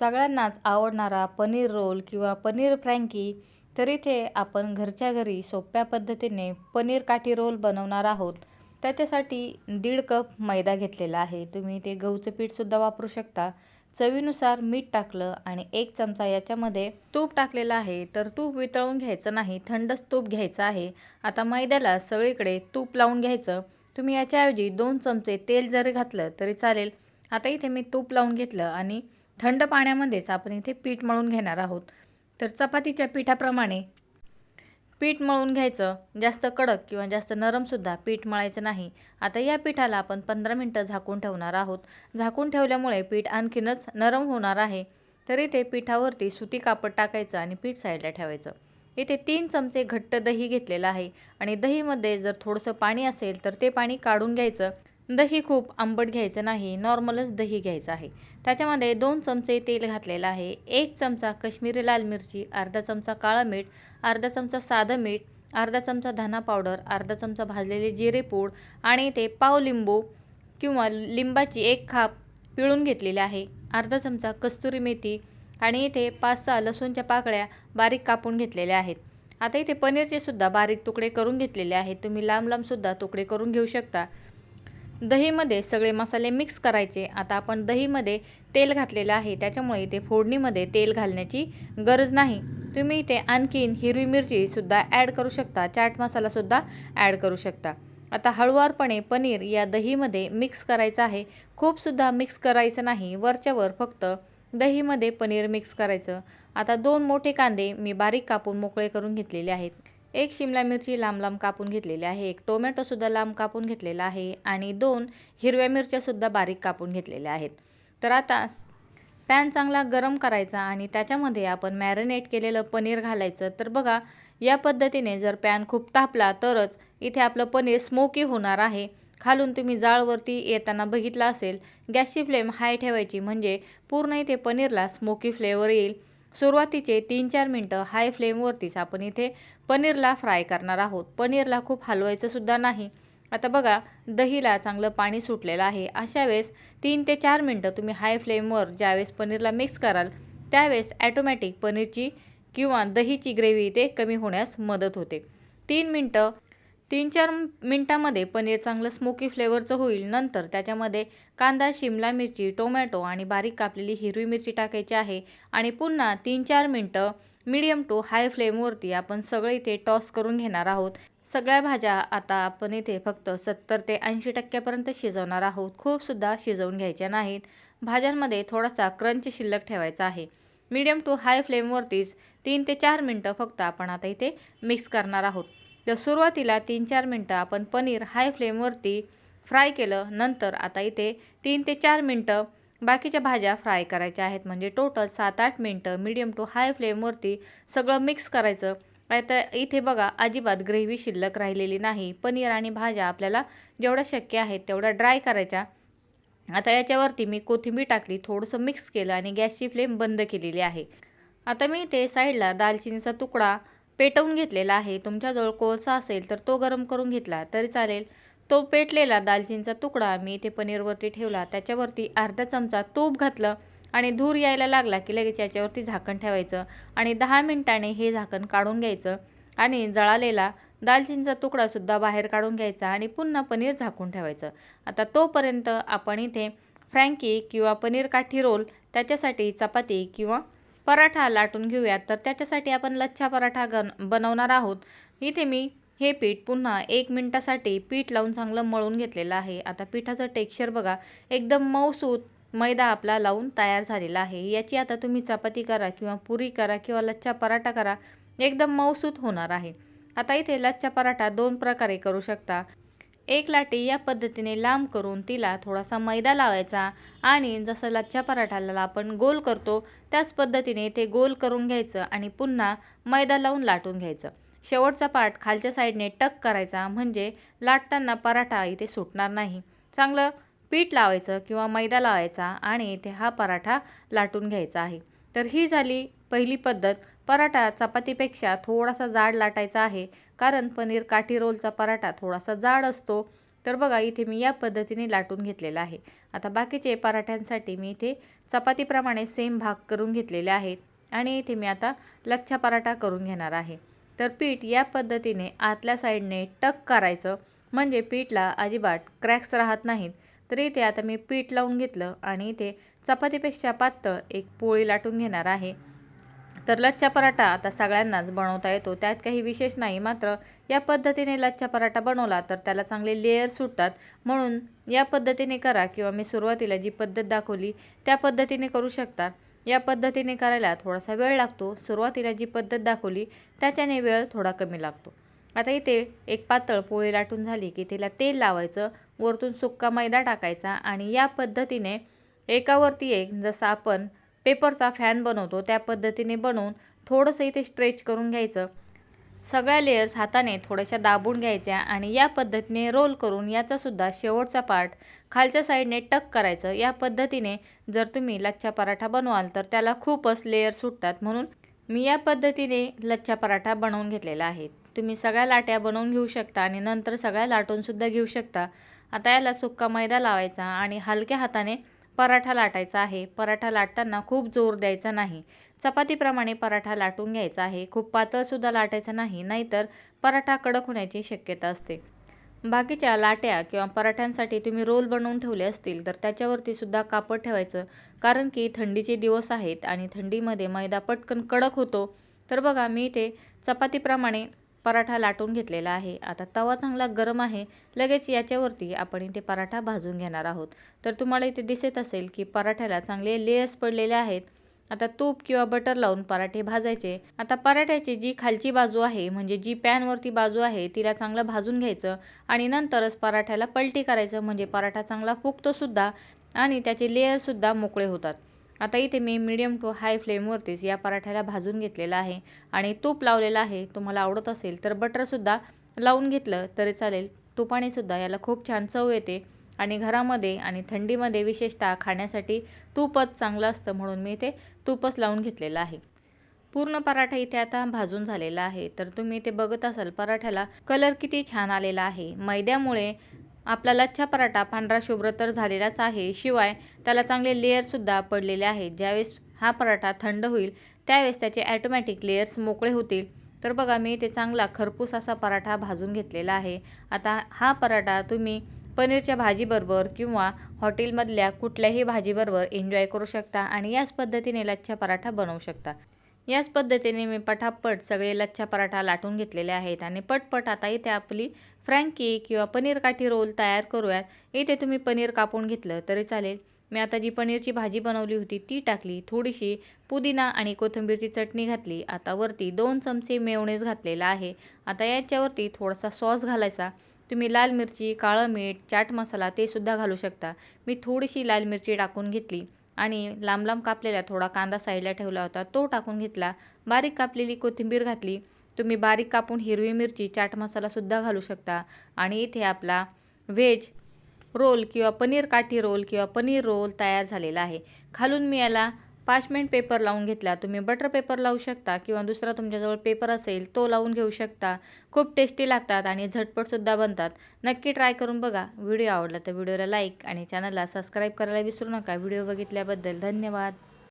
सगळ्यांनाच आवडणारा पनीर रोल किंवा पनीर फ्रँकी तर इथे आपण घरच्या घरी सोप्या पद्धतीने पनीर काठी रोल बनवणार आहोत. त्याच्यासाठी दीड कप मैदा घेतलेला आहे. तुम्ही ते गहूचं पीठसुद्धा वापरू शकता. चवीनुसार मीठ टाकलं आणि एक चमचा याच्यामध्ये तूप टाकलेलं आहे. तर तूप वितळून घ्यायचं नाही थंडच तूप घ्यायचं आहे. आता मैद्याला सगळीकडे तूप लावून घ्यायचं. तुम्ही याच्याऐवजी दोन चमचे तेल जरी घातलं तरी चालेल. आता इथे मी तूप लावून घेतलं आणि थंड पाण्यामध्येच आपण इथे पीठ मळून घेणार आहोत. तर चपातीच्या पिठाप्रमाणे पीठ मळून घ्यायचं. जास्त कडक किंवा जास्त नरमसुद्धा पीठ मळायचं नाही. आता या पिठाला आपण पंधरा मिनटं झाकून ठेवणार आहोत. झाकून ठेवल्यामुळे पीठ आणखीनच नरम होणार आहे. तर इथे पिठावरती सुती कापड टाकायचं आणि पीठ साईडला ठेवायचं. इथे तीन चमचे घट्ट दही घेतलेलं आहे. आणि दहीमध्ये जर थोडंसं पाणी असेल तर ते पाणी काढून घ्यायचं. दही खूप आंबट घ्यायचं नाही नॉर्मलच दही घ्यायचं आहे. त्याच्यामध्ये दोन चमचे तेल घातलेलं आहे. एक चमचा कश्मीरी लाल मिरची अर्धा चमचा काळं मीठ अर्धा चमचा साधं मीठ अर्धा चमचा धना पावडर अर्धा चमचा भाजलेले जिरे पूड आणि ते पाव लिंबू किंवा लिंबाची एक खाप पिळून घेतलेली आहे. अर्धा चमचा कस्तुरी मेथी आणि इथे पाच सहा लसूणच्या पाकळ्या बारीक कापून घेतलेल्या आहेत. आता इथे पनीरचे सुद्धा बारीक तुकडे करून घेतलेले आहेत. तुम्ही लांब लांबसुद्धा तुकडे करून घेऊ शकता. दहीमध्ये सगळे मसाले मिक्स करायचे. आता आपण दहीमध्ये तेल घातलेलं आहे. त्याच्यामुळे इथे फोडणीमध्ये तेल घालण्याची गरज नाही. तुम्ही इथे आणखीन हिरवी मिरचीसुद्धा ॲड करू शकता. चाट मसालासुद्धा ॲड करू शकता. आता हळुवारपणे पनीर या दहीमध्ये मिक्स करायचं आहे. खूपसुद्धा मिक्स करायचं नाही. वरच्यावर फक्त दहीमध्ये पनीर मिक्स करायचं. आता दोन मोठे कांदे मी बारीक कापून मोकळे करून घेतलेले आहेत. एक शिमला मिरची लांब लांब कापून घेतलेली आहे एक टोमॅटोसुद्धा लांब कापून घेतलेला आहे आणि दोन हिरव्या मिरच्यासुद्धा बारीक कापून घेतलेल्या आहेत. तर आता पॅन चांगला गरम करायचा आणि त्याच्यामध्ये आपण मॅरिनेट केलेलं पनीर घालायचं. तर बघा या पद्धतीने जर पॅन खूप तापला तरच इथे आपलं पनीर स्मोकी होणार आहे. खालून तुम्ही जाळवरती येताना बघितलं असेल गॅसची फ्लेम हाय ठेवायची म्हणजे पूर्ण इथे पनीरला स्मोकी फ्लेवर येईल. सुरुवातीचे तीन चार मिनटं हाय फ्लेमवरतीच आपण इथे पनीरला फ्राय करणार आहोत. पनीरला खूप हलवायचं सुद्धा नाही. आता बघा दहीला चांगलं पाणी सुटलेलं आहे. अशा वेळेस तीन ते चार मिनटं तुम्ही हाय फ्लेमवर ज्यावेळेस पनीरला मिक्स कराल त्यावेळेस ॲटोमॅटिक पनीरची किंवा दहीची ग्रेव्ही इथे कमी होण्यास मदत होते. तीन मिनटं तीन चार मिनटामध्ये पनीर चांगलं स्मोकी फ्लेवरचं होईल. नंतर त्याच्यामध्ये कांदा शिमला मिरची टोमॅटो आणि बारीक कापलेली हिरवी मिरची टाकायची आहे. आणि पुन्हा तीन चार मिनटं मीडियम टू हाय फ्लेमवरती आपण सगळे इथे टॉस करून घेणार आहोत. सगळ्या भाज्या आता आपण इथे फक्त सत्तर ते ऐंशी टक्क्यापर्यंत शिजवणार आहोत. खूपसुद्धा शिजवून घ्यायच्या नाहीत. भाज्यांमध्ये थोडासा क्रंच शिल्लक ठेवायचा आहे. मीडियम टू हाय फ्लेमवरतीच तीन ते चार मिनटं फक्त आपण आता इथे मिक्स करणार आहोत. तर सुरुवातीला तीन चार मिनटं आपण पनीर हाय फ्लेमवरती फ्राय केलं. नंतर आता इथे तीन ते चार मिनटं बाकीच्या भाज्या फ्राय करायच्या आहेत. म्हणजे टोटल सात आठ मिनटं मिडियम टू हाय फ्लेमवरती सगळं मिक्स करायचं. आता इथे बघा अजिबात ग्रेव्ही शिल्लक राहिलेली नाही. पनीर आणि भाज्या आपल्याला जेवढं शक्य आहेत तेवढ्या ड्राय करायच्या. आता याच्यावरती मी कोथिंबीर टाकली थोडंसं मिक्स केलं आणि गॅसची फ्लेम बंद केलेली आहे. आता मी इथे साईडला दालचिनीचा तुकडा पेटवून घेतलेला आहे. तुमच्याजवळ कोळसा असेल तर तो गरम करून घेतला तरी चालेल. तो पेटलेला दालचिनीचा तुकडा मी इथे पनीरवरती ठेवला. त्याच्यावरती अर्धा चमचा तूप घातलं आणि धूर यायला लागला की लगेच याच्यावरती झाकण ठेवायचं आणि दहा मिनिटाने हे झाकण काढून घ्यायचं आणि जळालेला दालचिनीचा तुकडासुद्धा बाहेर काढून घ्यायचा आणि पुन्हा पनीर झाकून ठेवायचं. आता तोपर्यंत आपण इथे फ्रँकी किंवा पनीर काठी रोल त्याच्यासाठी चपाती किंवा पराठा लाटून घेऊयात. तर त्याच्यासाठी आपण लच्छा पराठा गन बनवणार आहोत. इथे मी हे पीठ पुन्हा एक मिनटासाठी पीठ लावून चांगलं मळून घेतलेलं आहे. आता पिठाचं टेक्स्चर बघा. एकदम मऊसूत मैदा आपला लावून तयार झालेला आहे. याची आता तुम्ही चपाती करा किंवा पुरी करा किंवा लच्छा पराठा करा. एकदम मऊसूत होणार आहे. आता इथे लच्छा पराठा दोन प्रकारे करू शकता. एक लाटी या पद्धतीने लांब करून तिला थोडासा मैदा लावायचा आणि जसं लच्छा पराठाला आपण गोल करतो त्याच पद्धतीने ते गोल करून घ्यायचं आणि पुन्हा मैदा लावून लाटून घ्यायचं. शेवटचा पार्ट खालच्या साईडने टक करायचा म्हणजे लाटताना पराठा इथे सुटणार नाही. चांगलं पीठ लावायचं किंवा मैदा लावायचा आणि इथे हा पराठा लाटून घ्यायचा आहे. तर ही झाली पहिली पद्धत. पराठा चपातीपेक्षा थोडासा जाड लाटायचा आहे. कारण पनीर काठी रोलचा पराठा थोडासा जाड असतो. तर बघा इथे मी या पद्धतीने लाटून घेतलेला आहे. आता बाकीचे पराठ्यांसाठी मी इथे चपातीप्रमाणे सेम भाग करून घेतलेले आहेत. आणि इथे मी आता लच्छा पराठा करून घेणार आहे. तर पीठ या पद्धतीने आतल्या साईडने टक करायचं. म्हणजे पीठला अजिबात क्रॅक्स राहत नाहीत. तर इथे आता मी पीठ लावून घेतलं आणि इथे चपातीपेक्षा पातळ एक पोळी लाटून घेणार आहे. तर लच्छा पराठा आता सगळ्यांनाच बनवता येतो. त्यात काही विशेष नाही मात्र या पद्धतीने लच्छा पराठा बनवला तर त्याला चांगले लेयर सुटतात. म्हणून या पद्धतीने करा किंवा मी सुरुवातीला जी पद्धत दाखवली त्या पद्धतीने करू शकता. या पद्धतीने करायला थोडासा वेळ लागतो. सुरुवातीला जी पद्धत दाखवली त्याच्याने वेळ थोडा कमी लागतो. आता इथे एक पातळ पोळी लाटून झाली की तिला तेल लावायचं वरतून सुक्का मैदा टाकायचा आणि या पद्धतीने एकावरती एक जसं आपण पेपरचा फॅन बनवतो त्या पद्धतीने बनवून थोडंसं इथे स्ट्रेच करून घ्यायचं. सगळ्या लेयर्स हाताने थोड्याशा दाबून घ्यायच्या आणि या पद्धतीने रोल करून याचासुद्धा शेवटचा पार्ट खालच्या साईडने टक करायचं. या पद्धतीने जर तुम्ही लच्छा पराठा बनवाल तर त्याला खूपच लेयर सुटतात म्हणून मी या पद्धतीने लच्छा पराठा बनवून घेतलेला आहे. तुम्ही सगळ्या लाट्या बनवून घेऊ शकता आणि नंतर सगळ्या लाटूनसुद्धा घेऊ शकता. आता याला सुक्का मैदा लावायचा आणि हलक्या हाताने पराठा लाटायचा आहे. पराठा लाटताना खूप जोर द्यायचा नाही. चपातीप्रमाणे पराठा लाटून घ्यायचा आहे. खूप पातळसुद्धा लाटायचं नाही नाहीतर पराठा कडक होण्याची शक्यता असते. बाकीच्या लाट्या किंवा पराठ्यांसाठी तुम्ही रोल बनवून ठेवले असतील तर त्याच्यावरती सुद्धा कापड ठेवायचं. कारण की थंडीचे दिवस आहेत आणि थंडीमध्ये मैदा पटकन कडक होतो. तर बघा मी इथे चपातीप्रमाणे पराठा लाटून घेतलेला आहे. आता तवा चांगला गरम आहे. लगेच याच्यावरती आपण इथे पराठा भाजून घेणार आहोत. तर तुम्हाला इथे दिसत असेल की पराठ्याला चांगले लेयर्स पडलेले आहेत. आता तूप किंवा बटर लावून पराठे भाजायचे. आता पराठ्याची जी खालची बाजू आहे म्हणजे जी पॅनवरती बाजू आहे तिला चांगलं भाजून घ्यायचं आणि नंतरच पराठ्याला पलटी करायचं म्हणजे पराठा चांगला फुगतोसुद्धा आणि त्याचे लेअरसुद्धा मोकळे होतात. आता इथे मी मीडियम टू हाय फ्लेमवरतीच या पराठ्याला भाजून घेतलेला आहे. आणि तूप लावलेलं आहे. तुम्हाला आवडत असेल तर बटरसुद्धा लावून घेतलं तरी चालेल. तुपानेसुद्धा याला खूप छान चव येते. आणि घरामध्ये आणि थंडीमध्ये विशेषतः खाण्यासाठी तूपच चांगलं असतं म्हणून मी इथे तूपच लावून घेतलेलं आहे. पूर्ण पराठा इथे आता भाजून झालेला आहे. तर तुम्ही इथे बघत असाल पराठ्याला कलर किती छान आलेला आहे. मैद्यामुळे आपला लच्छा पराठा पांढरा शुभ्र तर झालेलाच आहे. शिवाय त्याला चांगले लेअरसुद्धा पडलेले आहेत. ज्यावेळेस हा पराठा थंड होईल त्यावेळेस त्याचे ॲटोमॅटिक लेअर्स मोकळे होतील. तर बघा मी ते चांगला खरपूस असा पराठा भाजून घेतलेला आहे. आता हा पराठा तुम्ही पनीरच्या भाजीबरोबर किंवा हॉटेलमधल्या कुठल्याही भाजीबरोबर एन्जॉय करू शकता आणि याच पद्धतीने लच्छा पराठा बनवू शकता. याच पद्धतीने मी पटापट सगळे लच्छा पराठा लाटून घेतलेले आहेत आणि पटपट आता इथे आपली फ्रँकी किंवा पनीर काठी रोल तयार करूयात. इथे तुम्ही पनीर कापून घेतलं तरी चालेल. मी आता जी पनीरची भाजी बनवली होती ती टाकली थोडीशी पुदिना आणि कोथिंबीरची चटणी घातली. आता वरती दोन चमचे मेवणेज घातलेला आहे. आता याच्यावरती थोडासा सॉस घालायचा. तुम्ही लाल मिरची काळं मीठ चाट मसाला ते सुद्धा घालू शकता. मी थोडीशी लाल मिरची टाकून घेतली. आणि लांब लांब कापलेला थोडा कांदा साईडला ठेवला होता. तो टाकून घेतला. बारीक कापलेली कोथिंबीर घातली. तुम्ही बारीक कापून हिरवी मिरची चाट मसालासुद्धा घालू शकता. आणि इथे आपला व्हेज रोल किंवा पनीर काठी रोल किंवा पनीर रोल तयार झालेला आहे. खालून मी याला पाचमेंट पेपर लावून घेतला. तुम्ही बटर पेपर लावू शकता किंवा दुसरा तुमच्याजवळ पेपर असेल तो लावून घेऊ शकता. खूप टेस्टी लागतात आणि झटपटसुद्धा बनतात. नक्की ट्राय करून बघा. व्हिडिओ आवडला तर व्हिडिओला लाईक आणि चॅनलला सबस्क्राईब करायला विसरू नका. व्हिडिओ बघितल्याबद्दल धन्यवाद.